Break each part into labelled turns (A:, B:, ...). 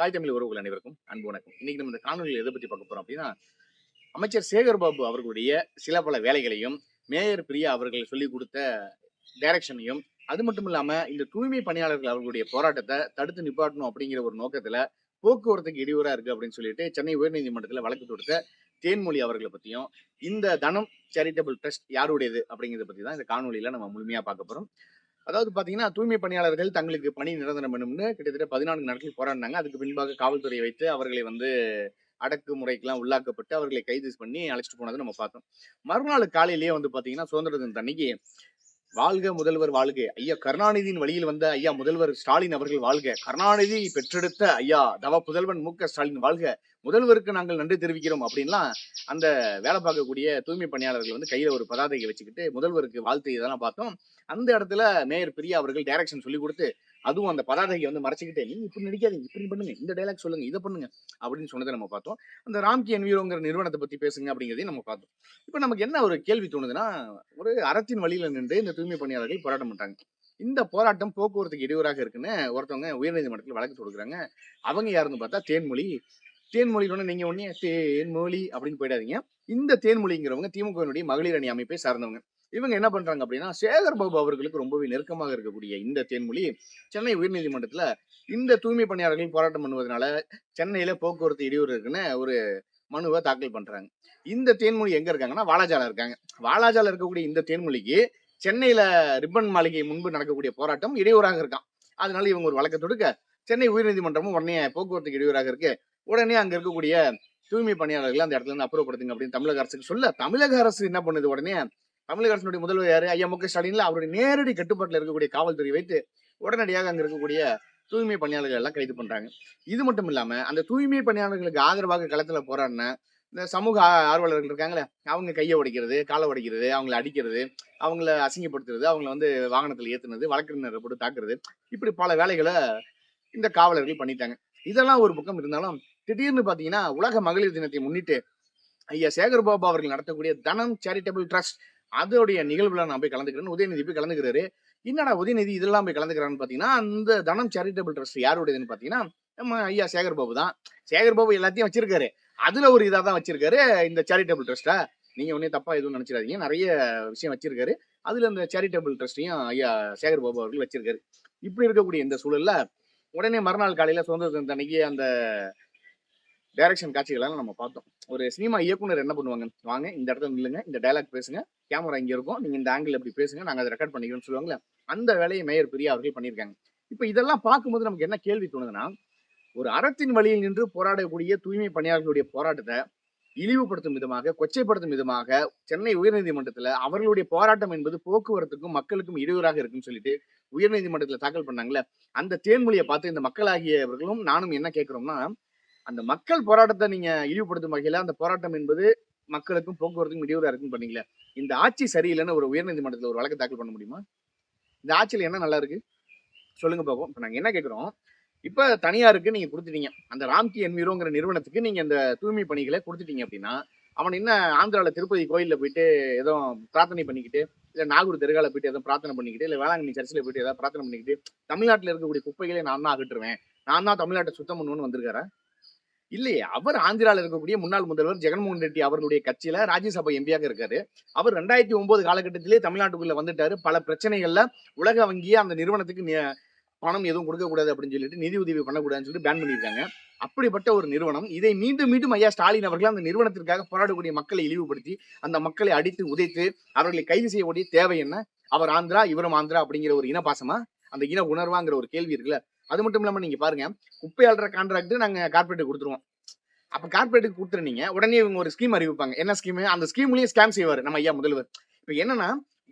A: தாய் தமிழ் உறவுகள் அனைவருக்கும் அன்பு வணக்கம். இன்னைக்கு நம்ம இந்த காணொலியில் எதை பற்றி பார்க்க போறோம் அப்படின்னா அமைச்சர் சேகர் பாபு அவர்களுடைய சில பல வேலைகளையும் மேயர் பிரியா அவர்கள் சொல்லிக் கொடுத்த டைரக்ஷனையும் அது மட்டும் இல்லாமல் இந்த தூய்மை பணியாளர்கள் அவர்களுடைய போராட்டத்தை தடுத்து நிப்பாட்டணும் அப்படிங்கிற ஒரு நோக்கத்தில் போக்குவரத்துக்கு இடையூறா இருக்கு அப்படின்னு சொல்லிட்டு சென்னை உயர்நீதிமன்றத்தில் வழக்கு தொடுத்த தேன்மொழி அவர்களை பற்றியும் இந்த தனம் சேரிட்டபிள் ட்ரஸ்ட் யாருடையது அப்படிங்கிறத பற்றி தான் இந்த காணொலியில் நம்ம முழுமையாக பார்க்க போகிறோம் அதாவது பாத்தீங்கன்னா தூய்மை பணியாளர்கள் தங்களுக்கு பணி நிரந்தரம் வேணும்னு கிட்டத்தட்ட பதினான்கு நாட்கள் போராடினாங்க. அதுக்கு பின்பாக காவல்துறையை வைத்து அவர்களை வந்து அடக்குமுறைக்கெல்லாம் உள்ளாக்கப்பட்டு அவர்களை கைது பண்ணி அழைச்சிட்டு போனதை நம்ம பார்த்தோம். மறுநாள் காலையிலேயே வந்து பாத்தீங்கன்னா சுதந்திர தினத்தன்னைக்கு வாழ்க முதல்வர் வாழ்க. ஐயா கருணாநிதியின் வழியில் வந்த ஐயா முதல்வர் ஸ்டாலின் அவர்கள் வாழ்க. கருணாநிதி பெற்றெடுத்த ஐயா தவ புதல்வன் மு ஸ்டாலின் வாழ்க. முதல்வருக்கு நாங்கள் நன்றி தெரிவிக்கிறோம் அப்படின்லாம் அந்த வேலை பார்க்கக்கூடிய தூய்மை பணியாளர்கள் வந்து கையில ஒரு பதாதையை வச்சுக்கிட்டு முதல்வருக்கு வாழ்த்து இதெல்லாம் பார்த்தோம். அந்த இடத்துல மேயர் பிரியா அவர்கள் டைரக்ஷன் சொல்லி கொடுத்து அதுவும் அந்த பதாதையை வந்து மறைச்சிக்கிட்டே நீ இப்படி நடிக்காதீங்க இப்படி பண்ணுங்க இந்த டைலாக் சொல்லுங்க இதை பண்ணுங்க அப்படின்னு சொன்னதை நம்ம பார்த்தோம். அந்த ராம்கி என்விரோங்கிற நிறுவனத்தை பத்தி பேசுங்க அப்படிங்கிறதையும் நம்ம பார்த்தோம். இப்போ நமக்கு என்ன ஒரு கேள்வி தோணுதுன்னா ஒரு அறத்தின் வழியில நின்று இந்த தூய்மை பணியாளர்கள் போராட்டம் பண்றாங்க. இந்த போராட்டம் போக்குவரத்துக்கு இடையூறாக இருக்குன்னு ஒருத்தவங்க உயர்நீதிமன்றத்தில் வழக்கு தொடுக்குறாங்க. அவங்க யாருன்னு பார்த்தா தேன்மொழி. தேன்மொழின்னு நீங்க ஒன்னே தேன்மொழி அப்படின்னு போயிடாதீங்க. இந்த தேன்மொழிங்கிறவங்க திமுகவினுடைய மகளிர் அணி அமைப்பை சார்ந்தவங்க. இவங்க என்ன பண்றாங்க அப்படின்னா சேகர் பாபு அவர்களுக்கு ரொம்பவே நெருக்கமாக இருக்கக்கூடிய இந்த தேன்மொழி சென்னை உயர்நீதிமன்றத்துல இந்த தூய்மை பணியாளர்கள் போராட்டம் பண்ணுவதனால சென்னையில போக்குவரத்து இடையூறு இருக்குன்னு ஒரு மனுவை தாக்கல் பண்றாங்க. இந்த தேன்மொழி எங்க இருக்காங்கன்னா வாலாஜால இருக்காங்க. வாலாஜால இருக்கக்கூடிய இந்த தேன்மொழிக்கு சென்னையில ரிப்பன் மாளிகை முன்பு நடக்கக்கூடிய போராட்டம் இடையூறாக இருக்கான் அதனால இவங்க ஒரு வழக்கை தொடுக்க சென்னை உயர்நீதிமன்றமும் உடனே போக்குவரத்துக்கு இடையூறாக இருக்கு. உடனே அங்க இருக்கக்கூடிய தூய்மை பணியாளர்கள் அந்த இடத்துல இருந்து அப்புறப்படுத்துங்க அப்படின்னு தமிழக அரசுக்கு சொல்ல தமிழக அரசு என்ன பண்ணுது உடனே தமிழக அரசினுடைய முதல்வர் யாரு? ஐயா மு க ஸ்டாலின்ல அவருடைய நேரடி கட்டுப்பாட்டில் இருக்கக்கூடிய காவல்துறை வைத்து உடனடியாக அங்க இருக்கக்கூடிய தூய்மை பணியாளர்கள் எல்லாம் கைது பண்றாங்க. இது மட்டும் இல்லாம அந்த தூய்மை பணியாளர்களுக்கு ஆதரவாக களத்துல போராடின இந்த சமூக ஆர்வலர்கள் இருக்காங்களே அவங்க கையை உடைக்கிறது காலை உடைக்கிறது அவங்கள அடிக்கிறது அவங்கள அசிங்கப்படுத்துறது அவங்கள வந்து வாகனத்தில் ஏத்துனது வழக்கறிஞரை போட்டு தாக்குறது இப்படி பல வேலைகளை இந்த காவலர்கள் பண்ணிட்டாங்க. இதெல்லாம் ஒரு பக்கம் இருந்தாலும் திடீர்னு பாத்தீங்கன்னா உலக மகளிர் தினத்தை முன்னிட்டு ஐயா சேகர் பாபு அவர்கள் நடத்தக்கூடிய தனம் சேரிட்டபிள் ட்ரஸ்ட் அதோடைய நிகழ்வுல நான் போய் கலந்துக்கிறேன்னு உதயநிதி போய் கலந்துக்கிறாரு. என்னடா உதயநிதி இதெல்லாம் போய் கலந்துக்கிறான்னு பாத்தீங்கன்னா அந்த தனம் சேரிட்டபிள் ட்ரஸ்ட் யாருடையதுன்னு பாத்தீங்கன்னா நம்ம ஐயா சேகர் பாபு தான். சேகர் பாபு எல்லாத்தையும் வச்சிருக்காரு. அதுல ஒரு இதா தான் வச்சிருக்காரு இந்த சேரிட்டபிள் ட்ரஸ்ட்டா நீங்க ஒன்னே தப்பா எதுவும் நினைச்சிடாதீங்க. நிறைய விஷயம் வச்சிருக்காரு. அதுல இந்த சேரிட்டபிள் ட்ரஸ்டையும் ஐயா சேகர் பாபு அவர்கள் வச்சிருக்காரு. இப்படி இருக்கக்கூடிய இந்த சூழல்ல உடனே மறுநாள் காலையில சுதந்திர தினத்தன்னைக்கு அந்த டைரக்ஷன் காட்சிகளெல்லாம் நம்ம பார்த்தோம். ஒரு சினிமா இயக்குனர் என்ன பண்ணுவாங்க? வாங்க இந்த இடத்துல நில்லுங்க இந்த டைலாக் பேசுங்க கேமரா இங்கே இருக்கும் நீங்கள் இந்த ஆங்கிள் எப்படி பேசுங்க நாங்கள் அதை ரெக்கார்ட் பண்ணிக்கிறோம்னு சொல்லுவாங்கல்ல அந்த வேலையை மேயர் பிரியா அவர்கள் பண்ணியிருக்காங்க. இப்போ இதெல்லாம் பார்க்கும்போது நமக்கு என்ன கேள்வி தோணுதுன்னா ஒரு அறத்தின் வழியில் நின்று போராடக்கூடிய தூய்மை பணியாளர்களுடைய போராட்டத்தை இழிவுபடுத்தும் விதமாக கொச்சைப்படுத்தும் விதமாக சென்னை உயர்நீதிமன்றத்தில் அவர்களுடைய போராட்டம் என்பது போக்குவரத்துக்கும் மக்களுக்கும் இடையூறாக இருக்குன்னு சொல்லிட்டு உயர்நீதிமன்றத்தில் தாக்கல் பண்ணாங்களே அந்த தேன்மொழியை பார்த்து இந்த மக்களாகியவர்களும் நானும் என்ன கேட்குறோம்னா அந்த மக்கள் போராட்டத்தை நீங்க இழிவுபடுத்தும் வகையில அந்த போராட்டம் என்பது மக்களுக்கும் போக்குவரத்துக்கும் இடையூறா இருக்குன்னு பண்ணீங்களே இந்த ஆட்சி சரியில்லைன்னு ஒரு உயர்நீதிமன்றத்தில் ஒரு வழக்கு தாக்கல் பண்ண முடியுமா? இந்த ஆட்சியில் என்ன நல்லா இருக்கு? சொல்லுங்க பாப்போம். இப்போ நாங்கள் என்ன கேட்குறோம் இப்போ தனியாருக்கு நீங்க கொடுத்துட்டீங்க. அந்த ராம்கி என்விரோங்கிற நிறுவனத்துக்கு நீங்க இந்த தூய்மை பணிகளை கொடுத்துட்டீங்க அப்படின்னா அவன் என்ன ஆந்திராவில் திருப்பதி கோயிலில் போயிட்டு ஏதோ பிரார்த்தனை பண்ணிக்கிட்டு இல்லை நாகூர் தெருகால போயிட்டு ஏதோ பிரார்த்தனை பண்ணிக்கிட்டு இல்லை வேளாங்கண்ணி சர்ச்சில் போயிட்டு ஏதாவது பிரார்த்தனை பண்ணிக்கிட்டு தமிழ்நாட்டில் இருக்கக்கூடிய குப்பைகளை நான் தான் அகற்றுவேன். நான் தான் தமிழ்நாட்டை சுத்தம் பண்ணுவேன்னு வந்திருக்காரா? இல்லையே அவர் ஆந்திரால இருக்கக்கூடிய முன்னாள் முதல்வர் ஜெகன்மோகன் ரெட்டி அவர்களுடைய கட்சியில ராஜ்யசபா எம்பியாக இருக்காரு. அவர் ரெண்டாயிரத்தி ஒன்பது காலகட்டத்திலே தமிழ்நாட்டுக்குள்ள வந்துட்டாரு. பல பிரச்சனைகள்ல உலக வங்கியை அந்த நிறுவனத்துக்கு பணம் எதுவும் கொடுக்க கூடாது அப்படின்னு சொல்லிட்டு நிதி உதவி பண்ணக்கூடாதுன்னு சொல்லிட்டு பேன் பண்ணியிருக்காங்க. அப்படிப்பட்ட ஒரு நிறுவனம் இதை மீண்டும் மீண்டும் ஐயா ஸ்டாலின் அவர்கள் அந்த நிறுவனத்திற்காக போராடக்கூடிய மக்களை இழிவுபடுத்தி அந்த மக்களை அடித்து உதைத்து அவர்களை கைது செய்யக்கூடிய தேவை என்ன? அவர் ஆந்திரா இவரும் ஆந்திரா அப்படிங்கிற ஒரு இனப்பாசமா? அந்த இன உணர்வாங்கிற ஒரு கேள்வி இருக்குல்ல? அது மட்டும் இல்லாமல் நீங்கள் பாருங்க குப்பை அல்ற கான்ட்ராக்ட் நாங்கள் கார்பரேட்டுக்கு கொடுத்துருவோம். அப்போ கார்பரேட்டுக்கு கொடுத்துருந்தீங்க உடனே இவங்க ஒரு ஸ்கீம் அறிவிப்பாங்க. என்ன ஸ்கீம் அந்த ஸ்கீம்லயும் ஸ்கேம் செய்வார் நம்ம ஐயா முதல்வர். இப்போ என்னன்னா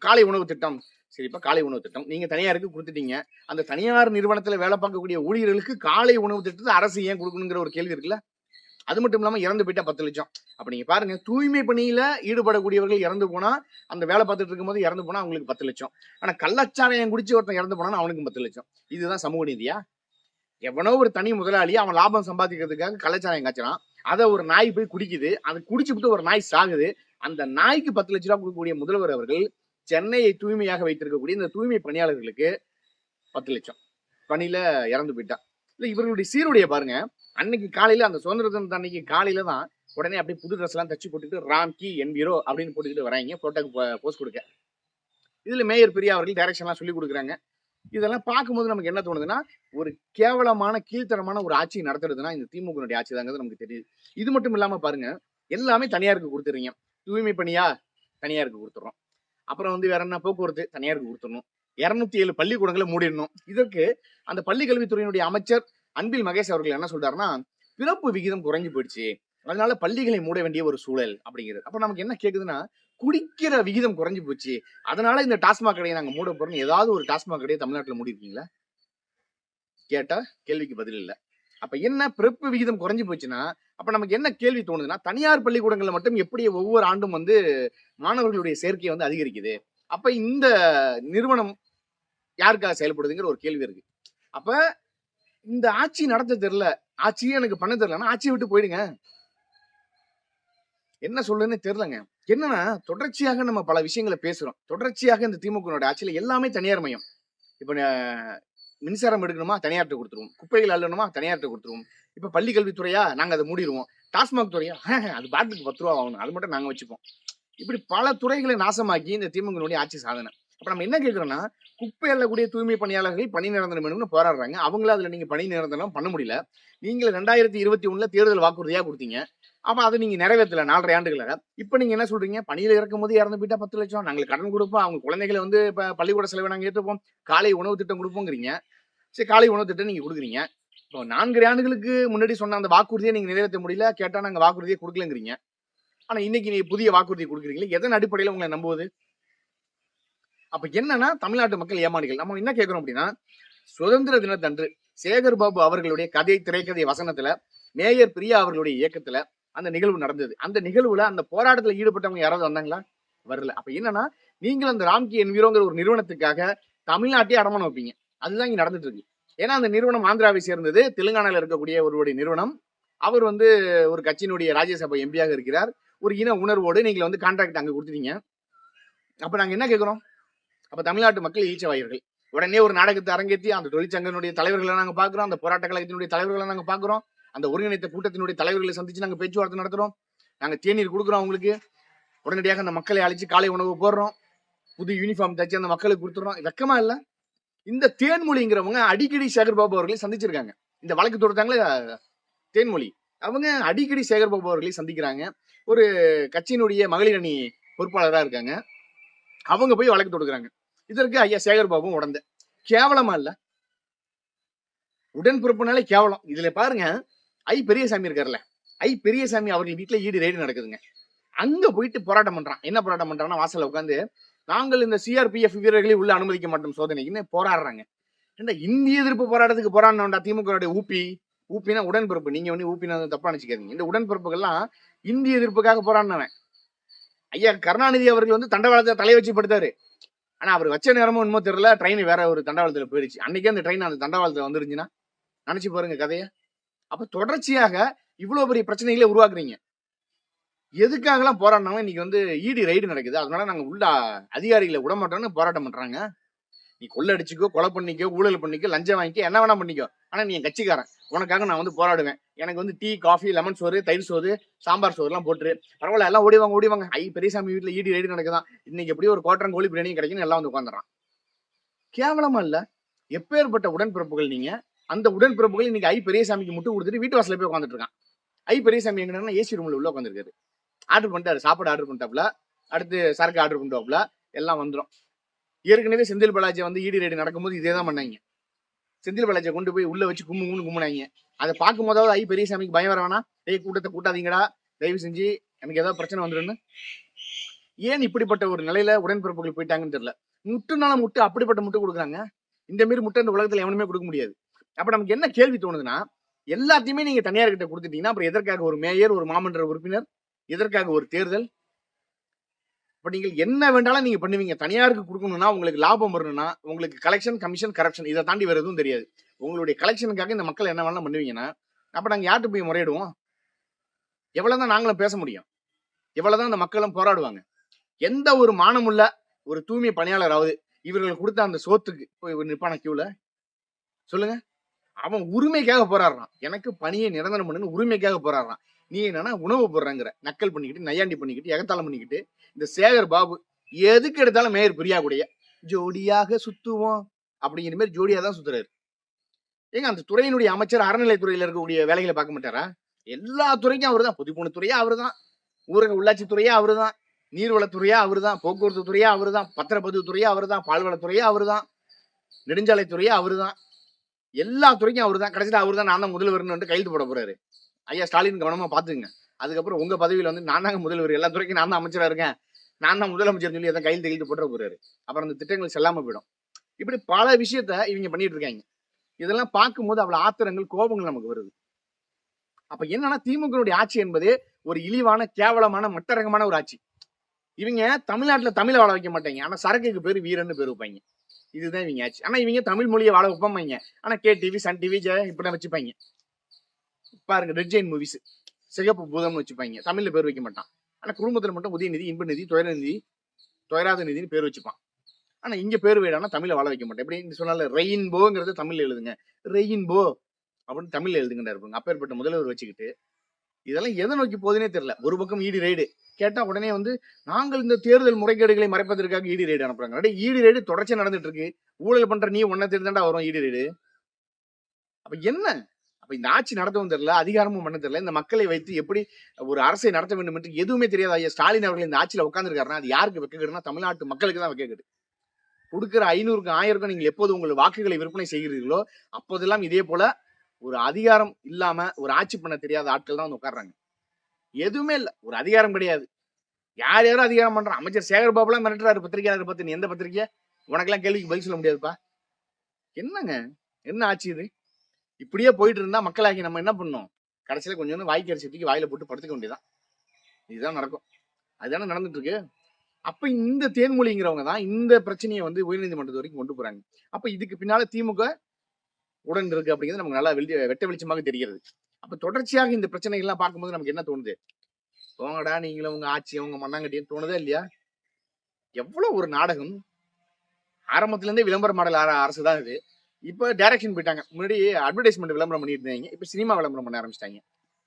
A: காலை உணவு திட்டம். சரிப்பா காலை உணவு திட்டம். நீங்க தனியாருக்கு கொடுத்துட்டீங்க. அந்த தனியார் நிறுவனத்துல வேலை பார்க்கக்கூடிய ஊழியர்களுக்கு காலை உணவு திட்டத்தை அரசு ஏன் கொடுக்கணுங்கிற ஒரு கேள்வி இருக்குல்ல? அது மட்டும் இல்லாமல் இறந்து போயிட்டா பத்து லட்சம். அப்போ நீங்கள் பாருங்க தூய்மை பணியில் ஈடுபடக்கூடியவர்கள் இறந்து போனால் அந்த வேலை பார்த்துட்டு இருக்கும்போது இறந்து போனால் அவங்களுக்கு பத்து லட்சம். ஆனால் கள்ளச்சாராயம் குடிச்சு ஒருத்தன் இறந்து போனான்னு அவனுக்கு பத்து லட்சம். இதுதான் சமூக நீதியா? எவனோ ஒரு தனி முதலாளி அவன் லாபம் சம்பாதிக்கிறதுக்காக கள்ளச்சாராயம் காய்ச்சறான். அதை ஒரு நாய் போய் குடிக்குது. அதை குடிச்சுட்டு ஒரு நாய் சாகுது. அந்த நாய்க்கு பத்து லட்ச ரூபா கொடுக்கக்கூடிய முதல்வர் அவர்கள் சென்னையை தூய்மையாக வைத்திருக்கக்கூடிய இந்த தூய்மை பணியாளர்களுக்கு பத்து லட்சம். பணியில இறந்து போயிட்டான் இல்லை இவர்களுடைய சீருடைய பாருங்க. அன்னைக்கு காலையில அந்த சுதந்திர தினத்து அன்னைக்கு காலையில தான் உடனே அப்படியே புது ட்ரெஸ் எல்லாம் தச்சு போட்டுட்டு ராம் கி என் வீரோ அப்படின்னு போட்டுக்கிட்டு வராங்க. போட்டோக்கு போஸ்ட் கொடுக்க. இதுல மேயர் பிரியா அவர்கள் டைரக்ஷன்லாம் சொல்லி கொடுக்குறாங்க. இதெல்லாம் பார்க்கும்போது நமக்கு என்ன தோணுதுன்னா ஒரு கேவலமான கீழ்த்தரமான ஒரு ஆட்சி நடத்துறதுன்னா இந்த திமுக ஆட்சி தாங்கிறது நமக்கு தெரியுது. இது மட்டும் இல்லாம பாருங்க எல்லாமே தனியாருக்கு கொடுத்துறீங்க. தூய்மை பணியா? தனியாருக்கு கொடுத்துறோம். அப்புறம் வந்து வேற என்ன போக்குவரத்து? தனியாருக்கு கொடுத்துடணும் இருநூத்தி ஏழு பள்ளிக்கூடங்களை மூடிடணும். இதற்கு அந்த பள்ளி கல்வித்துறையினுடைய அமைச்சர் அன்பில் மகேஷ் அவர்கள் என்ன சொல்றாருன்னா பிறப்பு விகிதம் குறைஞ்சு போயிடுச்சு. அதனால பள்ளிகளை மூட வேண்டிய ஒரு சூழல் அப்படிங்கிறது. அப்ப நமக்கு என்ன கேக்குதுன்னா குடிக்கிற விகிதம் குறைஞ்சு போச்சு. அதனால இந்த டாஸ்மாக் கடையை நாங்க மூட போறோம் ஏதாவது ஒரு டாஸ்மாக் கடையை தமிழ்நாட்டுல மூடி இருக்கீங்களா கேட்டா கேள்விக்கு பதில் இல்ல. அப்ப என்ன பிறப்பு விகிதம் குறைஞ்சு போச்சுன்னா அப்ப நமக்கு என்ன கேள்வி தோணுதுன்னா தனியார் பள்ளிக்கூடங்கள்ல மட்டும் எப்படி ஒவ்வொரு ஆண்டும் வந்து மாணவர்களுடைய சேர்க்கை வந்து அதிகரிக்குது? அப்ப இந்த நிறுவனம் யாருக்காக செயல்படுதுங்கிற ஒரு கேள்வி இருக்கு. அப்ப இந்த ஆட்சி நடத்த தெரியல. ஆட்சியே எனக்கு பண்ண தெரியலன்னா ஆட்சியை விட்டு போயிடுங்க. என்ன சொல்லுன்னு தெரியலங்க. என்னன்னா தொடர்ச்சியாக நம்ம பல விஷயங்களை பேசுறோம். தொடர்ச்சியாக இந்த திமுக ஆட்சியில எல்லாமே தனியார் மையம். இப்ப மின்சாரம் எடுக்கணுமா? தனியார்ட்ட கொடுத்துருவோம். குப்பைகள் அள்ளணுமா? தனியார்ட்ட கொடுத்துருவோம். இப்ப பள்ளி கல்வித்துறையா? நாங்க அதை மூடிடுவோம். டாஸ்மாக் துறையா? அது பாட்டுக்கு பத்து ரூபா ஆகணும் அது மட்டும் நாங்க வச்சுப்போம். இப்படி பல துறைகளை நாசமாக்கி இந்த திமுகனுடைய ஆட்சி சாதனை. அப்போ நம்ம என்ன கேட்குறோன்னா குப்பை அள்ளக்கூடிய தூய்மை பணியாளர்கள் பணி நிரந்தரம் வேணும்னு போராடுறாங்க. அவங்கள அதில் நீங்கள் பணி நிரந்தரம் பண்ண முடியல. நீங்கள் ரெண்டாயிரத்தி இருபத்தி ஒன்றில் தேர்தல் வாக்குறுதியாக கொடுத்தீங்க. அப்போ அதை நீங்கள் நிறைவேற்றல நாலரை ஆண்டுகளாக இப்போ நீங்கள் என்ன சொல்கிறீங்க பணியில் இறக்கும் போது இறந்து போயிட்டா பத்து லட்சம். நாங்கள் கடன் கொடுப்போம். அவங்க குழந்தைகளை வந்து இப்போ பள்ளிக்கூட செலவை நாங்கள் ஏற்றுப்போம் காலை உணவு திட்டம் கொடுப்போங்கிறீங்க. சரி காலை உணவு திட்டம் நீங்கள் கொடுக்குறீங்க. இப்போ நான்கு ஆண்டுகளுக்கு முன்னாடி சொன்ன அந்த வாக்குறுதியை நீங்கள் நிறைவேற்ற முடியல. கேட்டால் நாங்கள் வாக்குறுதியை கொடுக்கலங்கிறீங்க. ஆனால் இன்னைக்கு நீங்கள் புதிய வாக்குறுதி கொடுக்குறீங்களே எதன் அடிப்படையில் உங்களை நம்புவது? அப்ப என்னன்னா தமிழ்நாட்டு மக்கள் ஏமாளிகள் நம்ம என்ன கேட்கிறோம் அப்படின்னா சுதந்திர தினத்தன்று சேகர் பாபு அவர்களுடைய கதை திரைக்கதை வசனத்துல மேயர் பிரியா அவர்களுடைய இயக்கத்துல அந்த நிகழ்வு நடந்தது. அந்த நிகழ்வுல அந்த போராட்டத்துல ஈடுபட்டவங்க யாராவது வந்தாங்களா? வரல. அப்ப என்னன்னா நீங்கள் அந்த ராம்கி என்விரோங்கிற ஒரு நிறுவனத்துக்காக தமிழ்நாட்டையே அடமானம் வைப்பீங்க. அதுதான் இங்க நடந்துட்டு இருக்கு ஏன்னா அந்த நிறுவனம் ஆந்திராவை சேர்ந்தது. தெலுங்கானால இருக்கக்கூடிய ஒருவருடைய நிறுவனம். அவர் வந்து ஒரு கட்சியினுடைய ராஜ்யசபா எம்பியாக இருக்கிறார். ஒரு இன உணர்வோடு நீங்கள் வந்து கான்ட்ராக்ட் அங்கே கொடுத்துட்டீங்க. அப்போ நாங்கள் என்ன கேட்குறோம் அப்ப தமிழ்நாட்டு மக்கள் ஈச்சவாயர்கள். உடனே ஒரு நாடகத்தை அரங்கேற்றி அந்த தொழிற்சங்கத்தினுடைய தலைவர்களை நாங்க பாக்குறோம் அந்த போராட்ட கழகத்தினுடைய தலைவர்களை நாங்க பாக்குறோம் அந்த ஒருங்கிணைத்த கூட்டத்தினுடைய தலைவர்களை சந்திச்சு நாங்க பேச்சுவார்த்தை நடத்துறோம். நாங்க தேநீர் கொடுக்குறோம் அவங்களுக்கு. உடனடியாக அந்த மக்களை அழைச்சு காலை உணவு போடுறோம். புது யூனிஃபார்ம் தச்சு அந்த மக்களுக்கு கொடுத்துறோம். வெக்கமா இல்ல. இந்த தேன்மொழிங்கிறவங்க அடிக்கடி சேகர் பாபு அவர்களை சந்திச்சிருக்காங்க. இந்த வழக்கு தொடுத்தாங்களே தேன்மொழி. அவங்க அடிக்கடி சேகர் பாபு அவர்களை சந்திக்கிறாங்க. ஒரு கட்சியினுடைய மகளிர் அணி பொறுப்பாளராக இருக்காங்க. அவங்க போய் வழக்கு தொடுக்குறாங்க. இதற்கு ஐயா சேகர் பாபுவும் உடந்த. கேவலமா இல்ல. உடன்பிறப்புனாலே கேவலம். இதுல பாருங்க ஐ பெரியசாமி இருக்காருல்ல. ஐ பெரியசாமி அவர்கள் வீட்டுல ஈடு ரைடு நடக்குதுங்க. அங்க போயிட்டு போராட்டம் பண்றான். என்ன போராட்டம் பண்றான்னா வாசல்ல உட்காந்து நாங்கள் இந்த சிஆர்பிஎஃப் வீரர்களை உள்ள அனுமதிக்க மாட்டோம் சோதனைக்குன்னு போராடுறாங்க. ஏன்னா இந்திய எதிர்ப்பு போராட்டத்துக்கு போராடினோம்டா திமுக ஊப்பி ஊப்பினா உடன்பிறப்பு நீங்க வந்து ஊப்பினா தப்பா நினைச்சுக்காதீங்க. இந்த உடன்பிறப்புகள்லாம் இந்திய எதிர்ப்புக்காக போராடினவன். ஐயா கருணாநிதி அவர்கள் வந்து தண்டவாளத்தை தலை வச்சு படுத்தாரு. ஆனா அவர் வச்ச நேரமும் இன்னமும் தெரியல. ட்ரெயின் வேற ஒரு தண்டவாளத்துல போயிடுச்சு. அன்னைக்கே அந்த ட்ரெயின் அந்த தண்டவாளத்துல வந்துருந்துச்சுன்னா நினைச்சு பாருங்க கதைய. அப்ப தொடர்ச்சியாக இவ்வளவு பெரிய பிரச்சனைகளை உருவாக்குறீங்க. எதுக்காகலாம் போராடினாலும் இன்னைக்கு வந்து ஈடி ரைடு நடக்குது. அதனால நாங்க உள்ள அதிகாரிகளை விட மாட்டோம்னு போராட்டம் பண்றாங்க. நீ கொள்ளை அடிச்சுக்கோ கொலை பண்ணிக்கோ ஊழல் பண்ணிக்கோ லஞ்சம் வாங்கிக்கோ என்ன வேணா பண்ணிக்கோ. ஆனா நீ என் கட்சிக்காரன். உனக்காக நான் வந்து போராடுவேன். எனக்கு வந்து டீ காஃபி லெமன் சோறு தயிர் சோறு சாம்பார் சோறு எல்லாம் போட்டுரு. பரவாயில்ல எல்லாம் ஓடிவாங்க ஓடிவாங்க ஐ பெரியசாமி வீட்டுல ஈடி ரைடு நடக்குதான். இன்னைக்கு எப்படியும் ஒரு கோட்டரம் கோழி பிரியாணியும் கிடைக்குன்னு எல்லாம் வந்து உட்காந்துறான் கேவலமா இல்ல. எப்பேற்பட்ட உடன்பிறப்புகள் நீங்க? அந்த உடன்பிறப்புகள் இன்னைக்கு ஐ பெரியசாமிக்கு முட்டு கொடுத்துட்டு வீட்டு வாசல போய் உட்காந்துட்டு இருக்கான். ஐ பெரியசாமி எங்கன்னா ஏசி ரூம்ல உள்ள உட்காந்துருக்காரு ஆர்டர் பண்ணிட்டாரு. சாப்பாடு ஆர்டர் பண்ணிட்டாப்ல அடுத்து சரக்கு ஆர்டர் பண்ணிட்டாப்ல எல்லாம் வந்துடும் ஏற்கனவே செந்தில் பாலாஜி வந்து ஈடி ரைடு நடக்கும்போது இதே தான் பண்ணாங்க. செந்தில் பாலாஜியை கொண்டு போய் உள்ள வச்சு கும்பு கும்னு கும்பினாங்க அதை பார்க்கும் போதாவது ஐ பெரிய சாமிக்கு பயம் வர வேணாம். ஏய் கூட்டத்தை கூட்டாதீங்கடா. தயவு செஞ்சு எனக்கு ஏதாவது பிரச்சனை வந்துருன்னு. ஏன் இப்படிப்பட்ட ஒரு நிலையில உடன்பிறப்புகள் போயிட்டாங்கன்னு தெரியல. முட்டுனால முட்டு அப்படிப்பட்ட முட்டு கொடுக்குறாங்க. இந்த மாரி முட்டை இந்த உலகத்துல எவனுமே கொடுக்க முடியாது. அப்ப நமக்கு என்ன கேள்வி தோணுதுன்னா எல்லாத்தையுமே நீங்க தனியார்கிட்ட கொடுத்துட்டீங்கன்னா அப்புறம் எதற்காக ஒரு மேயர் ஒரு மாமன்ற உறுப்பினர் எதற்காக ஒரு தேர்தல்? இப்ப நீங்கள் என்ன வேண்டாலும் நீங்க பண்ணுவீங்க. தனியாருக்கு கொடுக்கணும்னா உங்களுக்கு லாபம் வரணும்னா உங்களுக்கு கலெக்ஷன் கமிஷன் கரப்ஷன் இதை தாண்டி வேற எதுவும் தெரியாது. உங்களுடைய கலெக்ஷனுக்காக இந்த மக்கள் என்ன வேணாலும் பண்ணுவீங்கன்னா அப்ப நாங்கள் யார்கிட்ட போய் முறையிடுவோம்? எவ்வளவுதான் நாங்களும் பேச முடியும். எவ்வளவுதான் அந்த மக்களும் போராடுவாங்க. எந்த ஒரு மானமுள்ள ஒரு தூய்மை பணியாளராவது இவர்கள் கொடுத்த அந்த சோத்துக்கு போய் நிற்பான கியூவில் சொல்லுங்க. அவன் உரிமைக்காக போராடுறான். எனக்கு பணியை நிரந்தரம் பண்ணுன்னு உரிமைக்காக போராடுறான். நீ என்னன்னா உணவு போடுறங்கிற. நக்கல் பண்ணிக்கிட்டு நையாண்டி பண்ணிக்கிட்டு எகத்தாளம் பண்ணிக்கிட்டு இந்த சேகர் பாபு எதுக்கு எடுத்தாலும் மேயர் பிரியா கூடிய ஜோடியாக சுத்துவோம் அப்படிங்கிற மாதிரி ஜோடியா தான் சுத்துறாரு. ஏங்க அந்த துறையினுடைய அமைச்சர் அறநிலைத்துறையில இருக்கக்கூடிய வேலைகளை பார்க்க மாட்டாரா? எல்லா துறைக்கும் அவர் தான் பொதுப்பணித்துறையா அவர் தான் ஊரக உள்ளாட்சி துறையா அவர் தான் நீர்வளத்துறையா அவர் தான் போக்குவரத்து துறையா அவர் தான் பத்திரப்பதிவு துறையா அவர் தான் பால்வளத்துறையா அவர் தான் நெடுஞ்சாலைத்துறையா அவர் தான் எல்லா துறைக்கும் அவர் தான் கடைசியில் அவர் தான் நான் தான் முதல்வர்னு வந்து கையெழுத்து போட போறாரு. ஐயா ஸ்டாலின் கவனமா பார்த்துங்க அதுக்கப்புறம் உங்க பதவியில வந்து நான் தாங்க முதல்வர். எல்லா துறைக்கும் நான் தான் அமைச்சரா இருக்கேன். நான் தான் முதலமைச்சர் சொல்லி எதாவது கையில் கையெழுத்து போட்டுற போறாரு. அப்புறம் அந்த திட்டங்கள் செல்லாம போயிடும். இப்படி பல விஷயத்த இவங்க பண்ணிட்டு இருக்காங்க. இதெல்லாம் பார்க்கும்போது அவ்வளவு ஆத்திரங்கள் கோபங்கள் நமக்கு வருது. அப்ப என்னன்னா திமுகனுடைய ஆட்சி என்பது ஒரு இழிவான கேவலமான மட்டரகமான ஒரு ஆட்சி. இவங்க தமிழ்நாட்டுல தமிழை வாழ வைக்க மாட்டாங்க. ஆனா சரக்குக்கு பேர் வீரன்னு பேர் வைப்பாங்க. இதுதான் இவங்க ஆட்சி. ஆனா இவங்க தமிழ் மொழியை வாழ வைப்பாங்க. ஆனா கே டிவி சன் டிவி இப்படி வச்சுப்பாங்க. பாருங்க ரெட் ஜெயின் மூவிஸ் சிகப்பு பூதம்னு வச்சுப்பாங்க. தமிழ்ல பேர் வைக்க மாட்டான். ஆனா குடும்பத்துல மட்டும் உதயநிதி இன்ப நிதி துயர நிதி துயராத நிதினு பேர் வச்சுப்பான். ஆனா இங்க பேர் வேடானா தமிழ்ல வாழ வைக்க மாட்டேன். எப்படி சொன்னால ரெயின்போங்கிறத தமிழ்ல எழுதுங்க. ரெயின்போ அப்படின்னு தமிழ்ல எழுதுங்கடா இருப்பாங்க அப்பேற்பட்ட முதல்வர் வச்சுக்கிட்டு இதெல்லாம் எதை நோக்கி போகுதுன்னே தெரியல. ஒரு பக்கம் ஈடி ரைடு கேட்டா உடனே வந்து நாங்கள் இந்த தேர்தல் முறைகேடுகளை மறைப்பதற்காக ஈடி ரைடு அனுப்புறாங்க. அடே ஈடி ரைடு தொடர்ச்சியா நடந்துட்டு இருக்கு. ஊழல் பண்ற நீ ஒன்ன தெரிந்தாண்டா வரும் ஈடி ரைடு அப்ப என்ன? அப்ப இந்த ஆட்சி நடத்தவும் தெரியல அதிகாரமும் பண்ண தெரியல இந்த மக்களை வைத்து எப்படி ஒரு அரசை நடத்த வேண்டும் என்று எதுவுமே தெரியாத. ஐயா ஸ்டாலின் அவர்கள் இந்த ஆட்சியில உட்காந்துருக்காருன்னா அது யாருக்கு வைக்கப்படுனா தமிழ்நாட்டு மக்களுக்கு தான் வைக்கப்படுது கொடுக்குற ஐநூறுக்கு ஆயிரக்கும் நீங்கள் எப்போது உங்கள் வாக்குகளை விற்பனை செய்கிறீர்களோ அப்போதெல்லாம் இதே போல ஒரு அதிகாரம் இல்லாம ஒரு ஆட்சி பண்ண தெரியாத ஆட்கள் தான் வந்து உட்கார்றாங்க. எதுவுமே இல்லை ஒரு அதிகாரம் கிடையாது. யார் யாரும் அதிகாரம் பண்றான் அமைச்சர் சேகர் பாபுலாம் மிரட்டுறாரு பத்திரிகையாளர் பத்தி நீ எந்த பத்திரிக்கை உனக்கெல்லாம் கேள்விக்கு பதில் சொல்ல முடியாதுப்பா. என்னங்க? என்ன ஆட்சி இது? இப்படியே போயிட்டு இருந்தா மக்களாகி நம்ம என்ன பண்ணோம் கடைசியில கொஞ்சம் வந்து வாய்க்கு அரிசி தூக்கி வாயில போட்டு படுத்துக்க வேண்டியதான் இதுதான் நடக்கும். அதுதானே நடந்துட்டு இருக்கு அப்ப இந்த தேன்மொழிங்கிறவங்க தான் இந்த பிரச்சனையை வந்து உயர்நீதிமன்றத்து வரைக்கும் கொண்டு போறாங்க. அப்ப இதுக்கு பின்னால திமுக உடன் இருக்கு அப்படிங்கிறது நமக்கு நல்லா வெளி வெட்ட வெளிச்சமாக தெரிகிறது. அப்ப தொடர்ச்சியாக இந்த பிரச்சனைகள் எல்லாம் பார்க்கும்போது நமக்கு என்ன தோணுது? போங்கடா நீங்களும் உங்க ஆட்சி உங்க மண்ணாங்கட்டியும் தோணுதா இல்லையா? எவ்வளவு ஒரு நாடகம். ஆரம்பத்துல இருந்தே விளம்பர மாடல் அரசு தான் இது. இப்போ டைரக்ஷன் போயிட்டாங்க. முன்னாடி அட்வர்டைஸ்மெண்ட் விளம்பரம் பண்ணிட்டு இருந்தாங்க இப்போ சினிமா விளம்பரம் பண்ண ஆரம்பிச்சிட்டாங்க.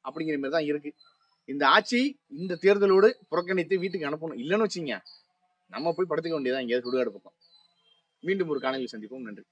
A: அப்படிங்கிற மாதிரி தான் இருக்கு. இந்த ஆட்சி இந்த தேர்தலோடு புறக்கணித்து வீட்டுக்கு அனுப்பணும். இல்லைன்னு வச்சுங்க நம்ம போய் படுத்துக்க வேண்டியதான் எங்கேயாவது சுடுகாடு பக்கம். மீண்டும் ஒரு காணொலி சந்திப்போம். நன்றி.